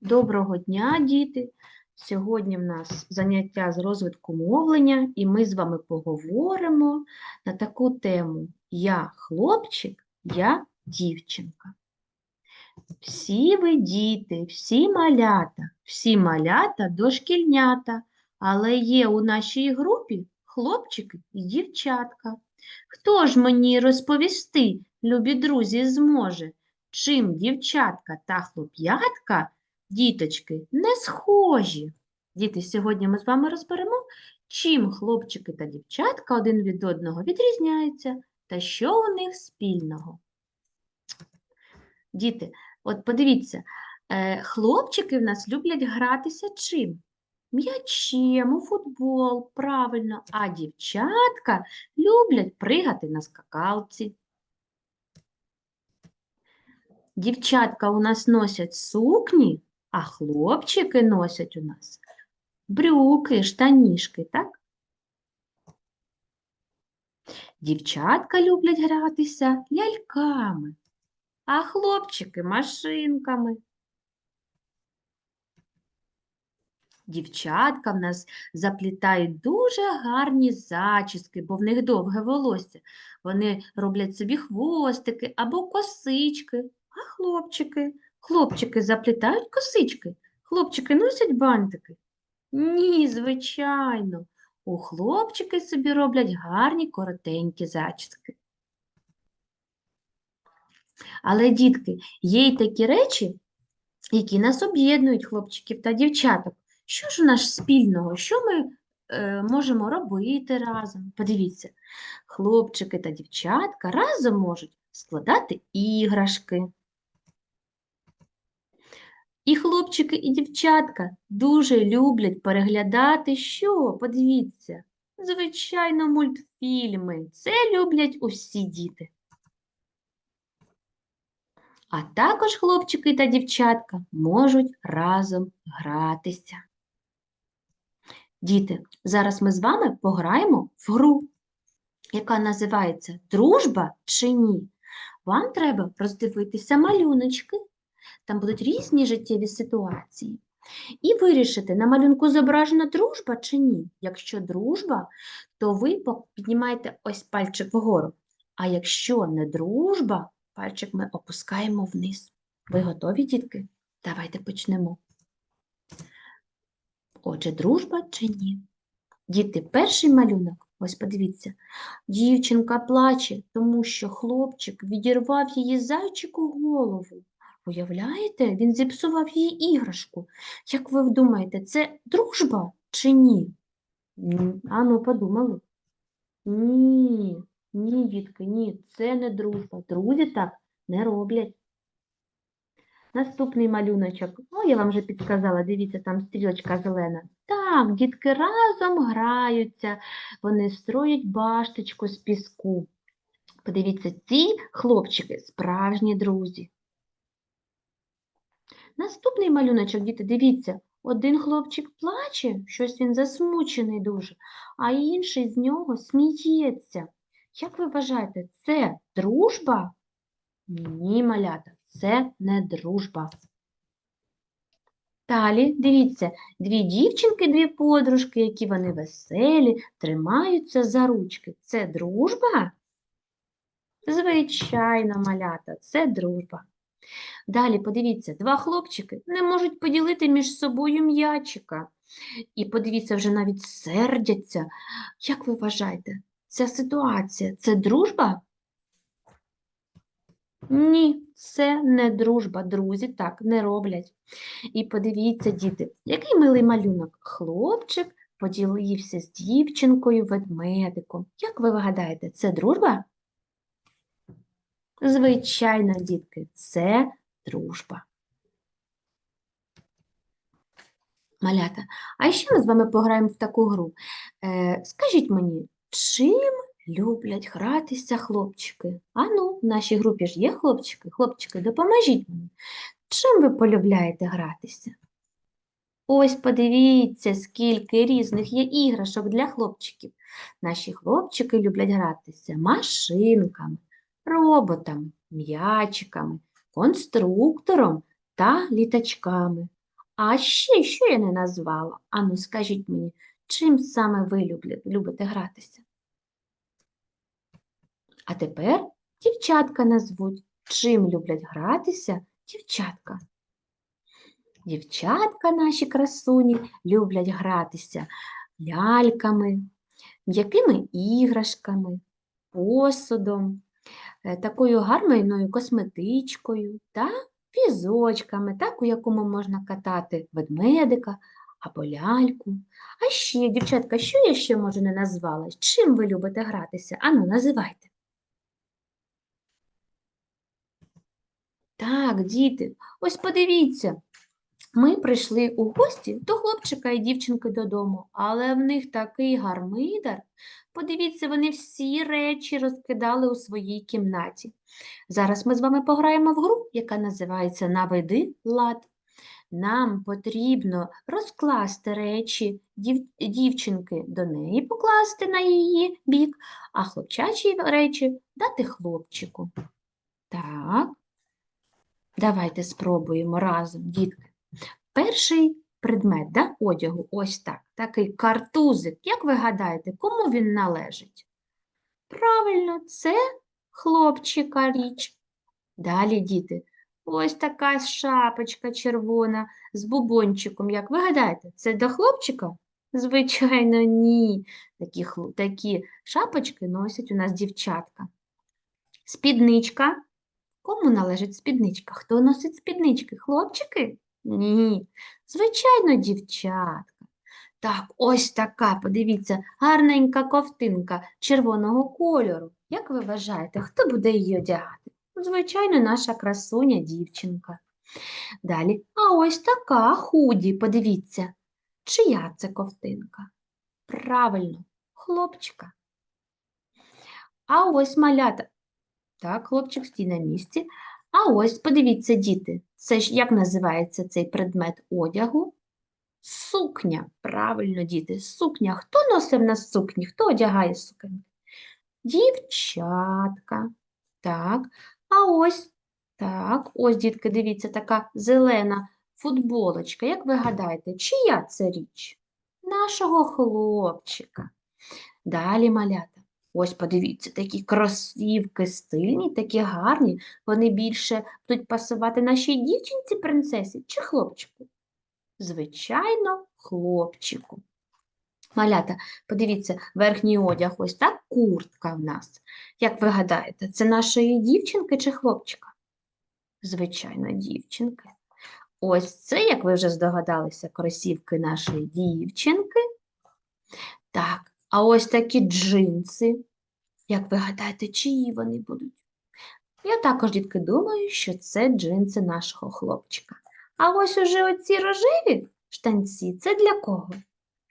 Доброго дня, діти! Сьогодні в нас заняття з розвитку мовлення, і ми з вами поговоримо на таку тему Я хлопчик, я дівчинка. Всі ви діти, всі малята, всі малята дошкільнята, але є у нашій групі хлопчики і дівчатка. Хто ж мені розповісти, любі друзі, зможе, чим дівчатка та хлоп'ятка Діточки, не схожі. Діти, сьогодні ми з вами розберемо, чим хлопчики та дівчатка один від одного відрізняються та що у них спільного. Діти, от подивіться, е, хлопчики в нас люблять гратися чим? М'ячем, у футбол, правильно, а дівчатка люблять пригати на скакалці. Дівчатка у нас носять сукні, а хлопчики носять у нас брюки, штанішки, так? Дівчатка люблять гратися ляльками, а хлопчики машинками. Дівчатка в нас заплітають дуже гарні зачіски, бо в них довге волосся. Вони роблять собі хвостики або косички, а хлопчики Хлопчики заплітають косички, хлопчики носять бантики. Ні, звичайно, у хлопчики собі роблять гарні коротенькі зачіски. Але, дітки, є й такі речі, які нас об'єднують, хлопчиків та дівчаток. Що ж у нас спільного? Що ми е, можемо робити разом? Подивіться, хлопчики та дівчатка разом можуть складати іграшки. І хлопчики, і дівчатка дуже люблять переглядати що? Подивіться, звичайно, мультфільми. Це люблять усі діти. А також хлопчики та дівчатка можуть разом гратися. Діти, зараз ми з вами пограємо в гру, яка називається Дружба чи ні? Вам треба роздивитися малюночки там будуть різні життєві ситуації. І вирішити, на малюнку зображена дружба чи ні. Якщо дружба, то ви піднімаєте ось пальчик вгору. А якщо не дружба, пальчик ми опускаємо вниз. Ви готові, дітки? Давайте почнемо. Отже, дружба чи ні? Діти, перший малюнок, ось подивіться, дівчинка плаче, тому що хлопчик відірвав її зайчику голову. Уявляєте, він зіпсував її іграшку. Як ви думаєте, це дружба чи ні? Ану, подумали. Ні, ні, дітки, ні, це не дружба. Друзі так не роблять. Наступний малюночок. О, я вам вже підказала, дивіться, там стрілочка зелена. Так, дітки разом граються, вони строять башточку з піску. Подивіться, ці хлопчики справжні друзі. Наступний малюночок, діти, дивіться, один хлопчик плаче, щось він засмучений дуже, а інший з нього сміється. Як ви вважаєте, це дружба? Ні, малята, це не дружба. Далі, дивіться, дві дівчинки, дві подружки, які вони веселі, тримаються за ручки. Це дружба? Звичайно, малята, це дружба. Далі, подивіться, два хлопчики не можуть поділити між собою м'ячика. І подивіться, вже навіть сердяться. Як ви вважаєте, ця ситуація це дружба? Ні, це не дружба, друзі так не роблять. І подивіться, діти, який милий малюнок. Хлопчик поділився з дівчинкою ведмедиком. Як ви вгадаєте, це дружба? Звичайно, дітки, це дружба. Малята, а ще ми з вами пограємо в таку гру. Е, Скажіть мені, чим люблять гратися хлопчики? А ну, в нашій групі ж є хлопчики. Хлопчики, допоможіть мені. Чим ви полюбляєте гратися? Ось подивіться, скільки різних є іграшок для хлопчиків. Наші хлопчики люблять гратися машинками, роботами, м'ячиками, конструктором та літачками. А ще що я не назвала? Ану, скажіть мені, чим саме ви любите гратися? А тепер дівчатка назвуть, чим люблять гратися дівчатка. Дівчатка наші красуні люблять гратися ляльками, м'якими іграшками, посудом, такою гарною косметичкою та візочками, так, у якому можна катати ведмедика або ляльку. А ще, дівчатка, що я ще може не назвала? Чим ви любите гратися? Ану, називайте. Так, діти, ось подивіться. Ми прийшли у гості до хлопчика і дівчинки додому, але в них такий гармидар. Подивіться, вони всі речі розкидали у своїй кімнаті. Зараз ми з вами пограємо в гру, яка називається Наведи лад. Нам потрібно розкласти речі дів- дівчинки до неї покласти на її бік, а хлопчачі речі дати хлопчику. Так, давайте спробуємо разом, дітки. Перший предмет да, одягу, ось так, такий картузик. Як ви гадаєте, кому він належить? Правильно, це хлопчика річ. Далі, діти, ось така шапочка червона з бубончиком. Як ви гадаєте, це до хлопчика? Звичайно, ні. Такі, такі шапочки носять у нас дівчатка. Спідничка. Кому належить спідничка? Хто носить спіднички? Хлопчики? Ні. Звичайно, дівчатка. Так, ось така, подивіться, гарненька ковтинка червоного кольору. Як ви вважаєте, хто буде її одягати? Звичайно, наша красуня дівчинка. Далі, а ось така худі, подивіться. Чия це ковтинка? Правильно, хлопчика. А ось малята. Так, хлопчик стій на місці. А ось, подивіться, діти, це ж як називається цей предмет одягу? Сукня. Правильно, діти, сукня. Хто носив на сукні? Хто одягає сукні? Дівчатка. Так. А ось, так, ось, дітки, дивіться, така зелена футболочка. Як ви гадаєте, чия це річ? Нашого хлопчика. Далі малята. Ось подивіться, такі кросівки стильні, такі гарні. Вони більше будуть пасувати нашій дівчинці принцесі чи хлопчику? Звичайно, хлопчику. Малята, подивіться, верхній одяг, ось так куртка в нас. Як ви гадаєте, це нашої дівчинки чи хлопчика? Звичайно, дівчинки. Ось це, як ви вже здогадалися, кросівки нашої дівчинки. Так, а ось такі джинси. Як ви гадаєте, чиї вони будуть? Я також, дітки, думаю, що це джинси нашого хлопчика. А ось уже оці рожеві штанці це для кого?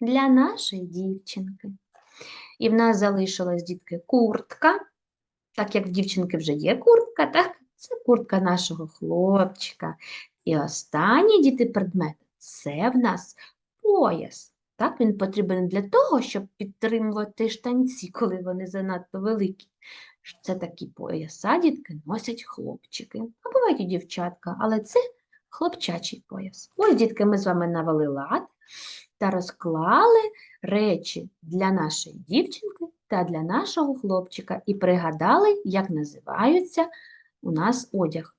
Для нашої дівчинки. І в нас залишилась, дітки, куртка. Так як в дівчинки вже є куртка, так? Це куртка нашого хлопчика. І останній діти предмет це в нас пояс. Так, він потрібен для того, щоб підтримувати штанці, коли вони занадто великі. Це такі пояса, дітки, носять хлопчики. А бувають і дівчатка, але це хлопчачий пояс. Ось, дітки, ми з вами навели лад та розклали речі для нашої дівчинки та для нашого хлопчика і пригадали, як називаються у нас одяг.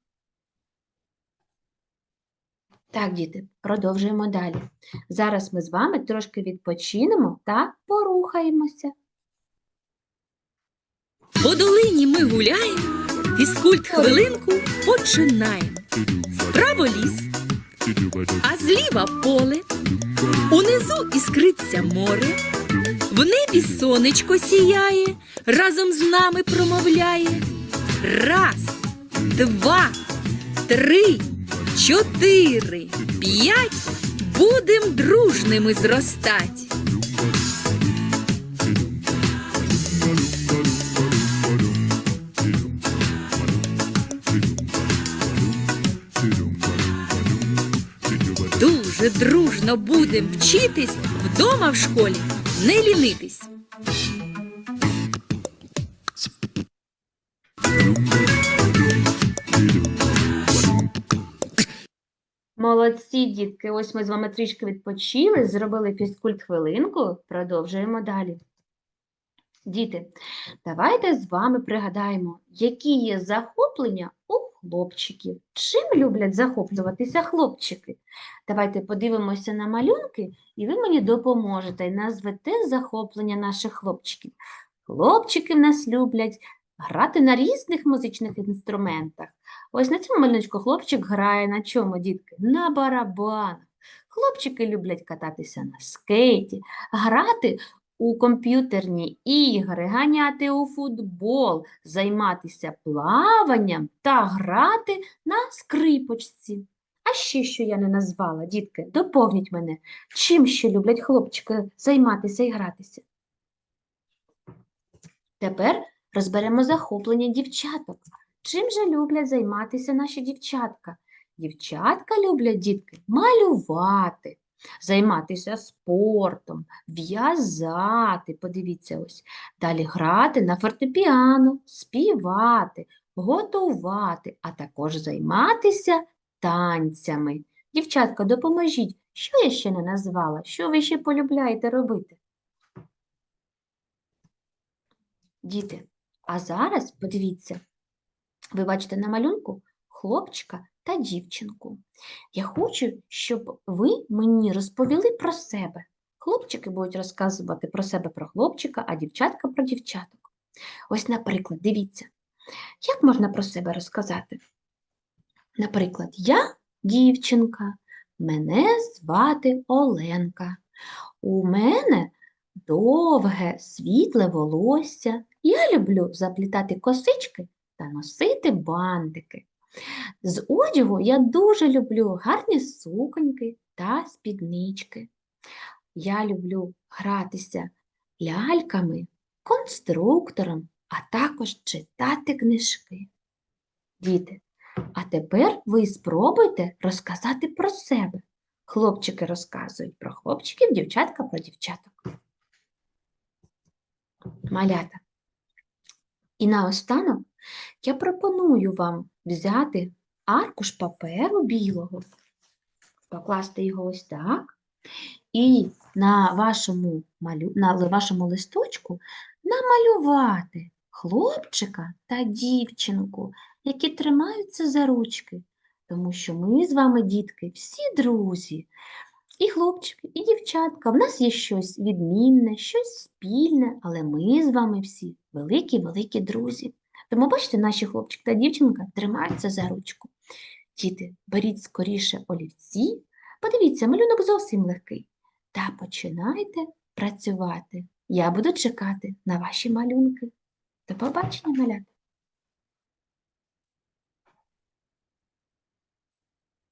Так, діти, продовжуємо далі. Зараз ми з вами трошки відпочинемо та порухаємося. По долині ми гуляємо, фізкульт хвилинку починаємо. Справа ліс, а зліва поле. Унизу іскриться море, в небі сонечко сіяє, разом з нами промовляє. Раз, два, три, чотири, п'ять. Будем дружними зростать. Дуже дружно будем вчитись вдома в школі, не лінитись. Молодці, дітки. Ось ми з вами трішки відпочили, зробили фізкульт хвилинку. Продовжуємо далі. Діти, давайте з вами пригадаємо, які є захоплення у хлопчиків. Чим люблять захоплюватися хлопчики? Давайте подивимося на малюнки, і ви мені допоможете і назвете захоплення наших хлопчиків. Хлопчики в нас люблять грати на різних музичних інструментах. Ось на цьому малюночку хлопчик грає на чому, дітки? На барабанах. Хлопчики люблять кататися на скейті, грати у комп'ютерні ігри, ганяти у футбол, займатися плаванням та грати на скрипочці. А ще що я не назвала, дітки, доповніть мене, чим ще люблять хлопчики займатися і гратися? Тепер розберемо захоплення дівчаток. Чим же люблять займатися наші дівчатка? Дівчатка люблять дітки малювати, займатися спортом, в'язати, подивіться ось. Далі грати на фортепіано, співати, готувати, а також займатися танцями. Дівчатка, допоможіть, що я ще не назвала? Що ви ще полюбляєте робити? Діти, а зараз подивіться, ви бачите на малюнку хлопчика та дівчинку. Я хочу, щоб ви мені розповіли про себе. Хлопчики будуть розказувати про себе про хлопчика, а дівчатка про дівчаток. Ось, наприклад, дивіться, як можна про себе розказати? Наприклад, я дівчинка, мене звати Оленка. У мене довге світле волосся. Я люблю заплітати косички та носити бантики. З одягу я дуже люблю гарні суконьки та спіднички. Я люблю гратися ляльками, конструктором, а також читати книжки. Діти, а тепер ви спробуйте розказати про себе. Хлопчики розказують про хлопчиків, дівчатка про дівчаток. Малята. І наостанок я пропоную вам взяти аркуш паперу білого, покласти його ось так, і на вашому, малю... на вашому листочку намалювати хлопчика та дівчинку, які тримаються за ручки, тому що ми з вами, дітки, всі друзі. І хлопчики, і дівчатка. В нас є щось відмінне, щось спільне, але ми з вами всі великі-великі друзі. Тому, бачите, наші хлопчик та дівчинка тримаються за ручку. Діти, беріть скоріше олівці, подивіться, малюнок зовсім легкий. Та починайте працювати. Я буду чекати на ваші малюнки. До побачення, малята!